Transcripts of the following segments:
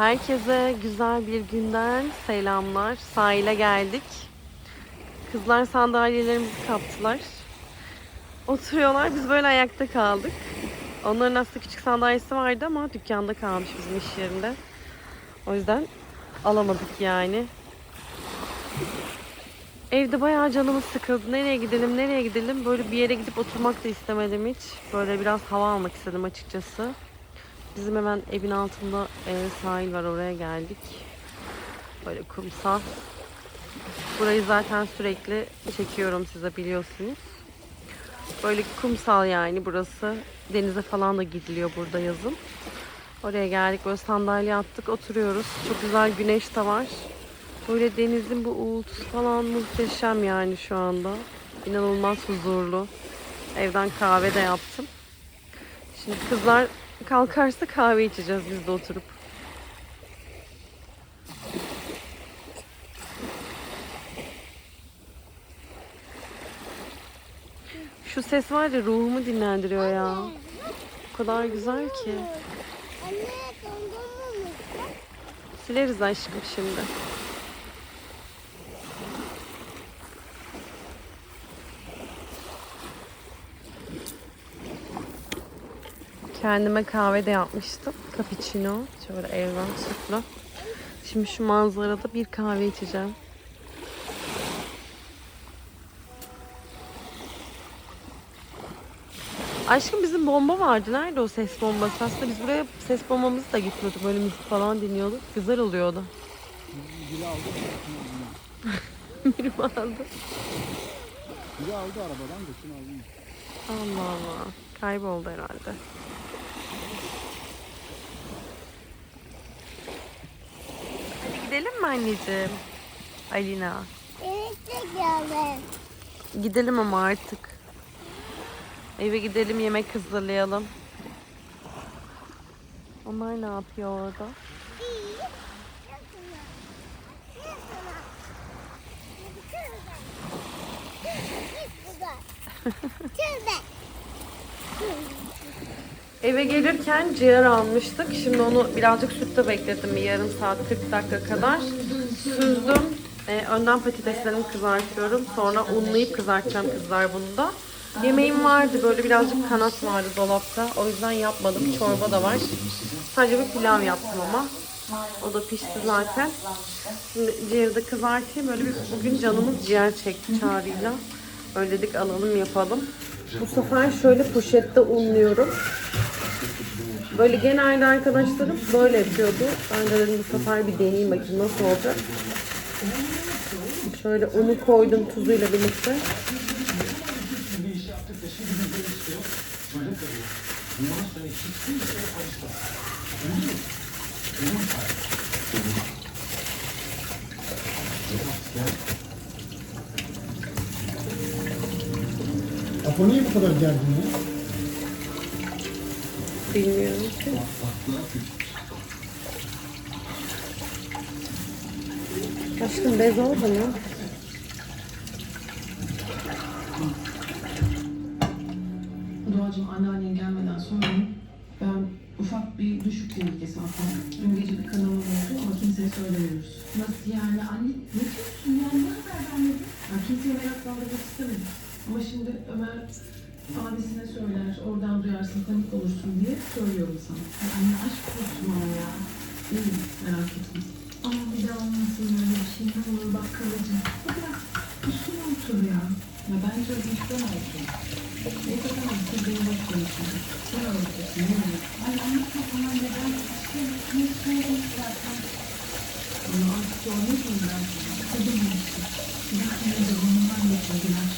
Herkese güzel bir günden selamlar. Sahile geldik. Kızlar sandalyelerimizi kaptılar. Oturuyorlar. Biz böyle ayakta kaldık. Onların aslında küçük sandalyesi vardı ama dükkanda kalmış bizim iş yerinde. O yüzden alamadık yani. Evde bayağı canımız sıkıldı. Nereye gidelim, nereye gidelim? Böyle bir yere gidip oturmak da istemedim hiç. Böyle biraz hava almak istedim açıkçası. Bizim hemen evin altında e, sahil var oraya geldik. Böyle kumsal. Burayı zaten sürekli çekiyorum size biliyorsunuz. Böyle kumsal yani burası. Denize falan da gidiliyor burada yazın. Oraya geldik böyle sandalye attık oturuyoruz. Çok güzel güneş de var. Böyle denizin bu uğultusu falan muhteşem yani şu anda. İnanılmaz huzurlu. Evden kahve de yaptım. Şimdi kızlar kalkarsa kahve içeceğiz biz de oturup. Şu ses var ya ruhumu dinlendiriyor ya. O kadar güzel ki. Anne? Sileriz aşkım şimdi. Kendime kahve de yapmıştım. Cappuccino. Şöyle evden sütlü. Şimdi şu manzarada bir kahve içeceğim. Aşkım bizim bomba vardı. Nerede o ses bombası? Aslında biz buraya ses bombamızı da getiriyorduk. Böyle müzik falan dinliyorduk. Güzel oluyordu. Biri aldı. Biri aldı? Biri aldı arabadan da şunu aldım. Allah Allah. Kayboldu herhalde. Hadi gidelim mi anneciğim? Alina. Evet de geldim. Gidelim ama artık. Eve gidelim yemek hazırlayalım. Onlar ne yapıyor orada? Eve gelirken ciğer almıştık. Şimdi onu birazcık sütte bekledim yarım saat 40 dakika kadar. Süzdüm. Ee, önden patateslerimi kızartıyorum. Sonra unlayıp kızartacağım kızlar bunu da. Yemeğim vardı böyle birazcık kanat vardı dolapta. O yüzden yapmadım. Çorba da var. Sadece bir pilav yaptım ama. O da pişti zaten. Şimdi ciğeri de kızartayım. Böyle bir bugün canımız ciğer çekti çağrıyla. Öyle dedik alalım yapalım. Bu sefer şöyle poşette unluyorum. Böyle genelde arkadaşlarım böyle yapıyordu. Ben de dedim bu sefer bir deneyeyim bakayım nasıl olacak. Şöyle unu koydum tuzuyla birlikte. Apo niye bu kadar gergin ya? Bilmiyorum ki. Aşkım bez oldu mu? Doğacığım anneannen gelmeden sonra ben ufak bir düşük tehlikesi atladım. Dün gece bir kanama oldu ama kimseye söylemiyoruz. Nasıl yani anne ne diyorsun yani ne kadar vermedin? Ben kimseye meraklandırmak istemedim. Ama şimdi Ömer abisine söyler, oradan duyarsın, panik olursun diye söylüyorum sana. Ay anne aşk olsun ama ya. İyi, merak etme. Ama bir daha olmasın öyle bir şey ne olur bak kalacağım. O biraz uslu otur ya. Ya bence işten olsun. Neyse tamam, siz beni konuşun. Sen öğretirsin, ne olur. Ay anlatma bana neden şey ne söyleyeyim zaten. Onu artık sormayayım ben. Kadın işte. Bak ne de ondan getirdiler.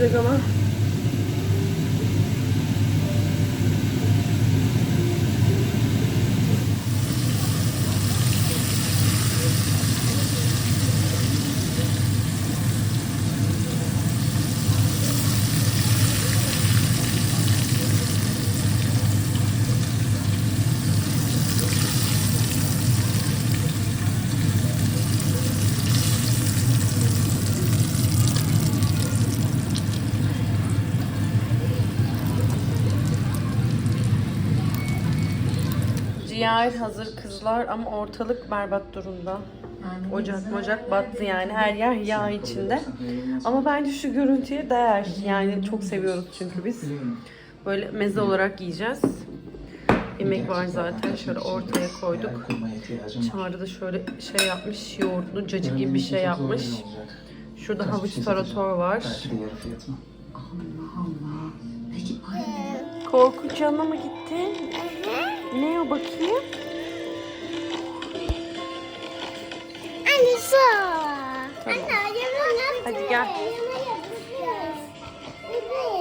Çok güzel ama. Ciğer hazır kızlar ama ortalık berbat durumda. Ocak mocak battı yani her yer yağ içinde. Ama bence şu görüntüye değer. Yani çok seviyoruz çünkü biz. Böyle meze olarak yiyeceğiz. Yemek var zaten. Şöyle ortaya koyduk. Çağrı da şöyle şey yapmış. Yoğurtlu cacık gibi bir şey yapmış. Şurada havuç tarator var. Korkunç yanına mı gitti? Ne o bakayım? Anne su. Anne ayağımı Hadi gel.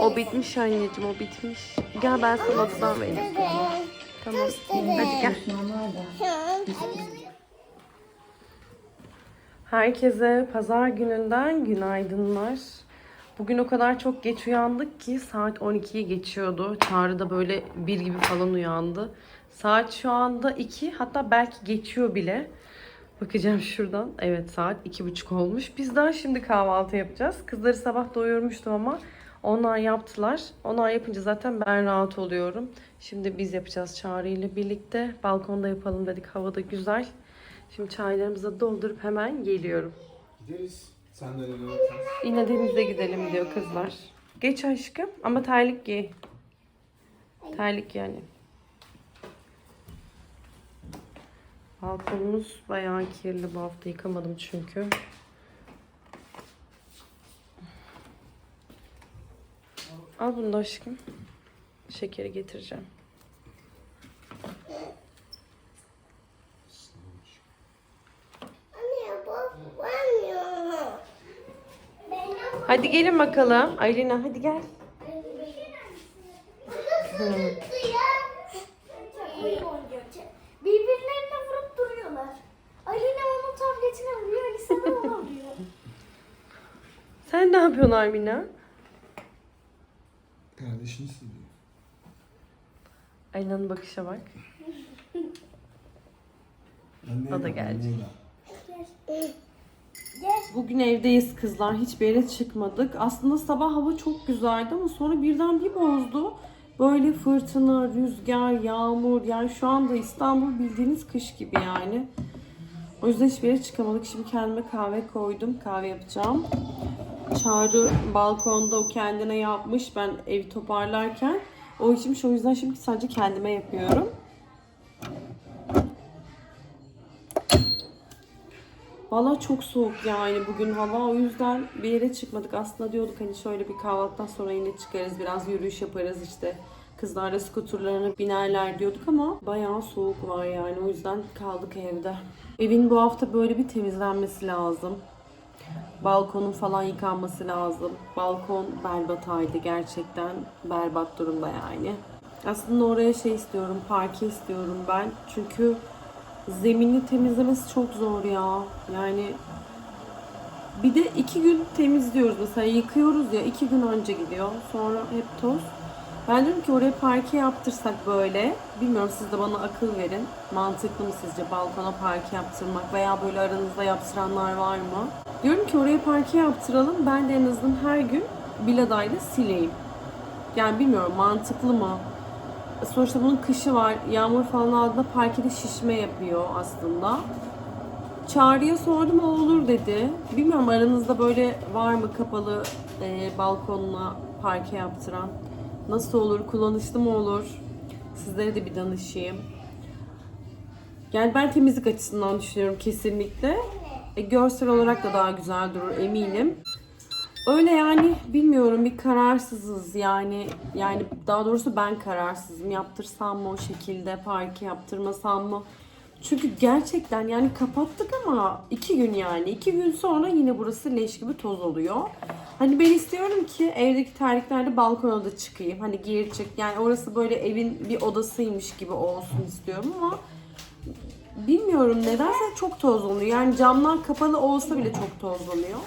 O bitmiş anneciğim o bitmiş. Gel ben sana odadan vereyim. Tamam. Hadi gel. Herkese pazar gününden günaydınlar. Bugün o kadar çok geç uyandık ki saat 12'yi geçiyordu. Çağrı da böyle bir gibi falan uyandı. Saat şu anda 2 hatta belki geçiyor bile. Bakacağım şuradan. Evet saat iki buçuk olmuş. Biz daha şimdi kahvaltı yapacağız. Kızları sabah doyurmuştum ama onlar yaptılar. Onlar yapınca zaten ben rahat oluyorum. Şimdi biz yapacağız Çağrı ile birlikte. Balkonda yapalım dedik. Hava da güzel. Şimdi çaylarımızı doldurup hemen geliyorum. Gideriz. Sen de Yine denize gidelim diyor kızlar. Geç aşkım ama terlik giy. Terlik yani. Balkonumuz bayağı kirli bu hafta yıkamadım çünkü. Al bunu da aşkım. Şekeri getireceğim. Hadi gelin bakalım. Aylina hadi gel. Birbirlerine Sen ne yapıyorsun Armina? Kardeşini seviyor. Aylina'nın bakışa bak. Anne O da geldi. burada. Bugün evdeyiz kızlar. Hiçbir yere çıkmadık. Aslında sabah hava çok güzeldi ama sonra birden bir bozdu. Böyle fırtına, rüzgar, yağmur. Yani şu anda İstanbul bildiğiniz kış gibi yani. O yüzden hiçbir yere çıkamadık. Şimdi kendime kahve koydum. Kahve yapacağım. Çağrı balkonda o kendine yapmış. Ben evi toparlarken o içmiş. O yüzden şimdi sadece kendime yapıyorum. Valla çok soğuk yani bugün hava. O yüzden bir yere çıkmadık. Aslında diyorduk hani şöyle bir kahvaltıdan sonra yine çıkarız. Biraz yürüyüş yaparız işte. Kızlarla skuterlarına binerler diyorduk ama bayağı soğuk var yani. O yüzden kaldık evde. Evin bu hafta böyle bir temizlenmesi lazım. Balkonun falan yıkanması lazım. Balkon berbat halde gerçekten berbat durumda yani. Aslında oraya şey istiyorum, parke istiyorum ben. Çünkü zemini temizlemesi çok zor ya. Yani bir de iki gün temizliyoruz mesela yıkıyoruz ya iki gün önce gidiyor. Sonra hep toz. Ben diyorum ki oraya parke yaptırsak böyle. Bilmiyorum siz de bana akıl verin. Mantıklı mı sizce balkona parke yaptırmak veya böyle aranızda yaptıranlar var mı? Diyorum ki oraya parke yaptıralım. Ben de en azından her gün biladayla sileyim. Yani bilmiyorum mantıklı mı? Sonuçta bunun kışı var. Yağmur falan aldığında parkede şişme yapıyor aslında. Çağrı'ya sordum o olur dedi. Bilmiyorum aranızda böyle var mı kapalı e, balkonuna parke yaptıran? Nasıl olur? Kullanışlı mı olur? Sizlere de bir danışayım. Yani ben temizlik açısından düşünüyorum kesinlikle. E, görsel olarak da daha güzel durur eminim. Öyle yani bilmiyorum bir kararsızız yani yani daha doğrusu ben kararsızım yaptırsam mı o şekilde parke yaptırmasam mı Çünkü gerçekten yani kapattık ama iki gün yani. iki gün sonra yine burası leş gibi toz oluyor. Hani ben istiyorum ki evdeki terliklerle balkona da çıkayım. Hani gir çık. Yani orası böyle evin bir odasıymış gibi olsun istiyorum ama bilmiyorum nedense çok toz oluyor. Yani camlar kapalı olsa bile çok toz oluyor.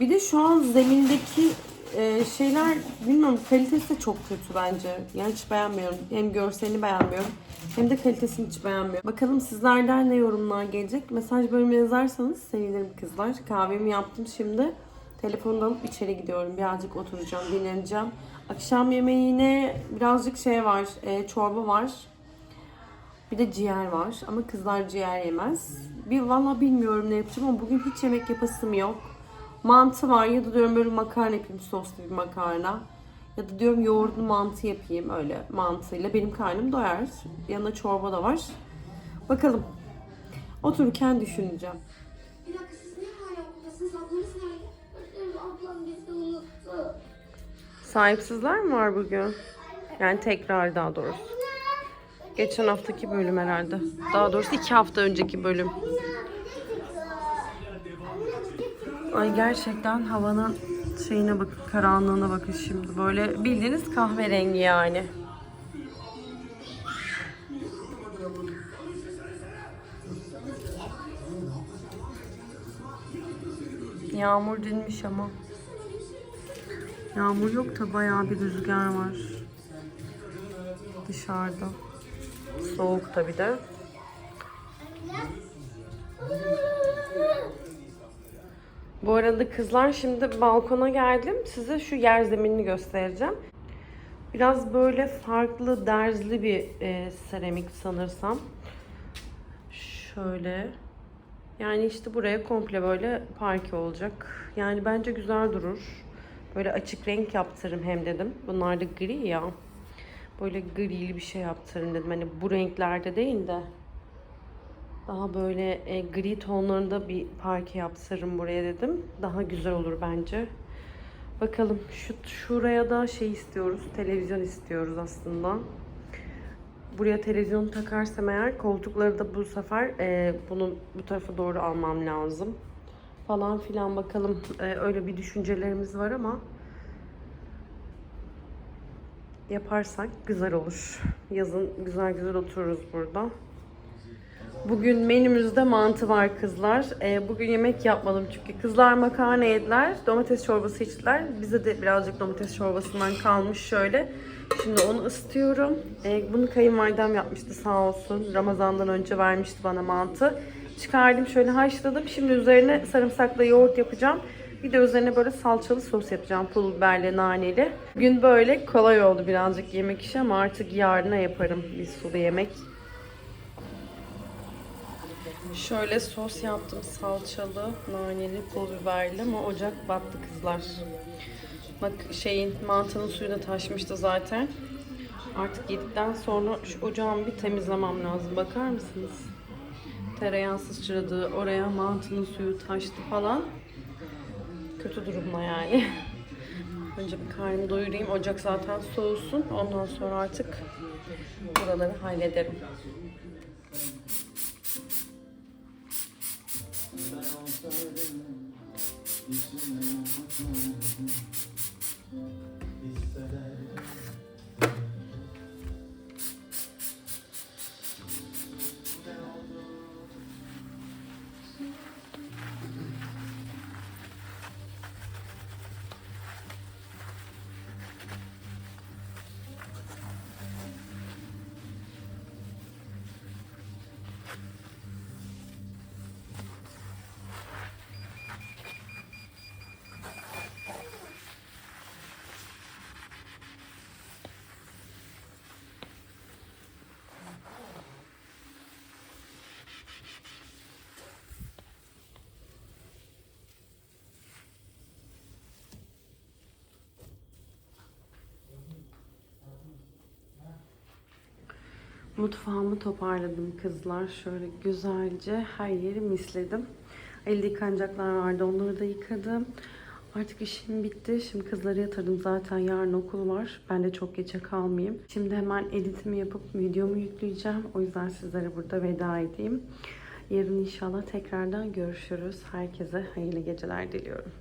Bir de şu an zemindeki e, şeyler bilmiyorum kalitesi de çok kötü bence. Yani hiç beğenmiyorum. Hem görselini beğenmiyorum hem de kalitesini hiç beğenmiyorum. Bakalım sizlerden ne yorumlar gelecek. Mesaj bölümüne yazarsanız sevinirim kızlar. Kahvemi yaptım şimdi. Telefonu alıp içeri gidiyorum. Birazcık oturacağım, dinleneceğim. Akşam yemeğine birazcık şey var, e, çorba var. Bir de ciğer var ama kızlar ciğer yemez. Bir valla bilmiyorum ne yapacağım ama bugün hiç yemek yapasım yok. Mantı var ya da diyorum böyle makarna yapayım soslu bir makarna. Ya da diyorum yoğurtlu mantı yapayım öyle mantıyla. Benim karnım doyar. Yanında çorba da var. Bakalım. Otururken düşüneceğim. Bir dakika siz niye hala okuldasınız? Ablanız nerede? Öğretmenim ablam bizi unuttu. Sahipsizler mi var bugün? Yani tekrar daha doğrusu. Geçen haftaki bölüm herhalde. Daha doğrusu iki hafta önceki bölüm. Ay gerçekten havanın şeyine bakın, karanlığına bakın şimdi. Böyle bildiğiniz kahverengi yani. Yağmur dinmiş ama. Yağmur yok da bayağı bir rüzgar var. Dışarıda. Soğuk tabi de. Bu arada kızlar şimdi balkona geldim. Size şu yer zeminini göstereceğim. Biraz böyle farklı derzli bir e, seramik sanırsam. Şöyle. Yani işte buraya komple böyle parke olacak. Yani bence güzel durur. Böyle açık renk yaptırırım hem dedim. Bunlar da gri ya. Böyle grili bir şey yaptırırım dedim. Hani bu renklerde değil de daha böyle e, gri tonlarında bir parke yaptırırım buraya dedim. Daha güzel olur bence. Bakalım şu şuraya da şey istiyoruz. Televizyon istiyoruz aslında. Buraya televizyon takarsam eğer koltukları da bu sefer e, bunu bu tarafa doğru almam lazım. Falan filan bakalım. E, öyle bir düşüncelerimiz var ama yaparsak güzel olur. Yazın güzel güzel otururuz burada. Bugün menümüzde mantı var kızlar. Ee, bugün yemek yapmadım çünkü kızlar makarna yediler. Domates çorbası içtiler. Bize de birazcık domates çorbasından kalmış şöyle. Şimdi onu ısıtıyorum. Ee, bunu kayınvalidem yapmıştı sağ olsun. Ramazandan önce vermişti bana mantı. Çıkardım şöyle haşladım. Şimdi üzerine sarımsakla yoğurt yapacağım. Bir de üzerine böyle salçalı sos yapacağım. Pul biberli, naneli. Gün böyle kolay oldu birazcık yemek işi ama artık yarına yaparım bir sulu yemek. Şöyle sos yaptım salçalı, naneli, pul biberli ama ocak battı kızlar. Bak şeyin mantının suyu da taşmıştı zaten. Artık yedikten sonra şu ocağımı bir temizlemem lazım. Bakar mısınız? Tereyağı sıçradı, oraya mantının suyu taştı falan. Kötü durumda yani. Önce bir karnımı doyurayım. Ocak zaten soğusun. Ondan sonra artık buraları hallederim. Ben olsaydım içime atmaydım Hisseler Mutfağımı toparladım kızlar. Şöyle güzelce her yeri misledim. Elde yıkanacaklar vardı. Onları da yıkadım. Artık işim bitti. Şimdi kızları yatırdım zaten. Yarın okul var. Ben de çok geçe kalmayayım. Şimdi hemen editimi yapıp videomu yükleyeceğim. O yüzden sizlere burada veda edeyim. Yarın inşallah tekrardan görüşürüz. Herkese hayırlı geceler diliyorum.